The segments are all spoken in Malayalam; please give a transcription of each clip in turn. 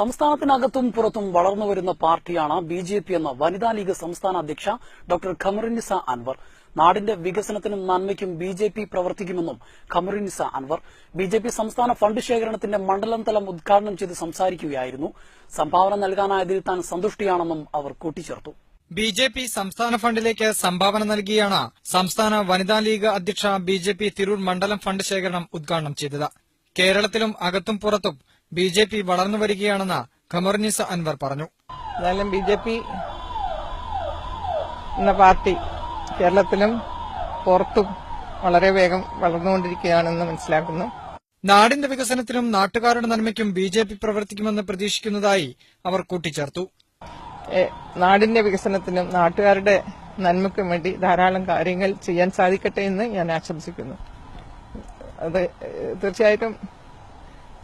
സംസ്ഥാനത്തിനകത്തും പുറത്തും വളർന്നു വരുന്ന പാർട്ടിയാണ് ബി ജെ പി എന്ന വനിതാ ലീഗ് സംസ്ഥാന അധ്യക്ഷ ഡോക്ടർ ഖമറിനിസ അൻവർ. നാടിന്റെ വികസനത്തിനും നന്മയ്ക്കും ബി ജെ പി പ്രവർത്തിക്കുമെന്നും Khamarunnisa Anwar. B J P സംസ്ഥാന ഫണ്ട് ശേഖരണത്തിന്റെ മണ്ഡലം തലം ഉദ്ഘാടനം ചെയ്ത് സംസാരിക്കുകയായിരുന്നു. സംഭാവന നൽകാനായതിൽ താൻ സന്തുഷ്ടിയാണെന്നും അവർ കൂട്ടിച്ചേർത്തു. ബി ജെ പി സംസ്ഥാന ഫണ്ടിലേക്ക് സംഭാവന നൽകിയാണ് സംസ്ഥാന വനിതാ ലീഗ് അധ്യക്ഷ ബി ജെ പി തിരൂർ മണ്ഡലം ഫണ്ട് ശേഖരണം ഉദ്ഘാടനം ചെയ്തത്. കേരളത്തിലും അകത്തും പുറത്തും ബി ജെ പി വളർന്നു വരികയാണെന്ന് ഖമർനിസ അൻവർ പറഞ്ഞു. എന്നാലും ബി ജെ പി എന്ന പാർട്ടി കേരളത്തിലും പുറത്തും വളരെ വേഗം വളർന്നുകൊണ്ടിരിക്കുകയാണെന്ന് മനസ്സിലാക്കുന്നു. നാടിന്റെ വികസനത്തിനും നാട്ടുകാരുടെ നന്മയ്ക്കും ബി ജെ പി പ്രവർത്തിക്കുമെന്ന് പ്രതീക്ഷിക്കുന്നതായി അവർ കൂട്ടിച്ചേർത്തു. നാടിന്റെ വികസനത്തിനും നാട്ടുകാരുടെ നന്മയ്ക്കും വേണ്ടി ധാരാളം കാര്യങ്ങൾ ചെയ്യാൻ സാധിക്കട്ടെ എന്ന് ഞാൻ ആശംസിക്കുന്നു. അത് തീർച്ചയായിട്ടും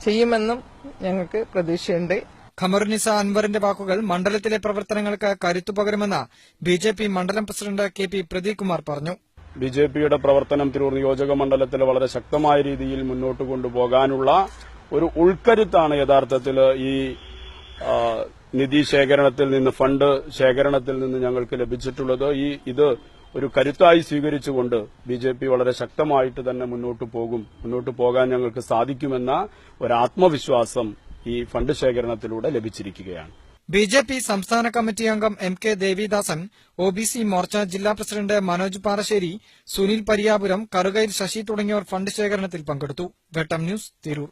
ചെയ്യുമെന്നും ഞങ്ങൾക്ക് പ്രതീക്ഷയുണ്ട്. ഖമറുനിസ അൻവറിന്റെ വാക്കുകൾ മണ്ഡലത്തിലെ പ്രവർത്തനങ്ങൾക്ക് കരുത്തു പകരുമെന്ന് ബി ജെ പി മണ്ഡലം president K P Pradeep Kumar പറഞ്ഞു. ബി ജെ പിയുടെ പ്രവർത്തനം തിരൂർ നിയോജക മണ്ഡലത്തിൽ വളരെ ശക്തമായ രീതിയിൽ മുന്നോട്ട് കൊണ്ടുപോകാനുള്ള ഒരു ഉൾക്കരുത്താണ് യഥാർത്ഥത്തിൽ ഈ നിധി ശേഖരണത്തിൽ നിന്ന് ഫണ്ട് ശേഖരണത്തിൽ നിന്ന് ഞങ്ങൾക്ക് ലഭിച്ചിട്ടുള്ളത്. ഈ ഇത് ഒരു കരുത്തായി സ്വീകരിച്ചുകൊണ്ട് ബി ജെ പി വളരെ ശക്തമായിട്ട് തന്നെ മുന്നോട്ട് പോകും. മുന്നോട്ട് പോകാൻ ഞങ്ങൾക്ക് സാധിക്കുമെന്ന ഒരു ആത്മവിശ്വാസം ഈ ഫണ്ട് ശേഖരണത്തിലൂടെ ലഭിച്ചിരിക്കുകയാണ്. ബി ജെ പി സംസ്ഥാന കമ്മിറ്റി അംഗം M K Devidasan O B C Morcha ജില്ലാ പ്രസിഡന്റ് മനോജ് പാറശ്ശേരി സുനിൽ പരിയാപുരം കറുകയിൽ ശശി തുടങ്ങിയവർ ഫണ്ട് ശേഖരണത്തിൽ പങ്കെടുത്തു. വെട്ടം ന്യൂസ് തിരൂർ.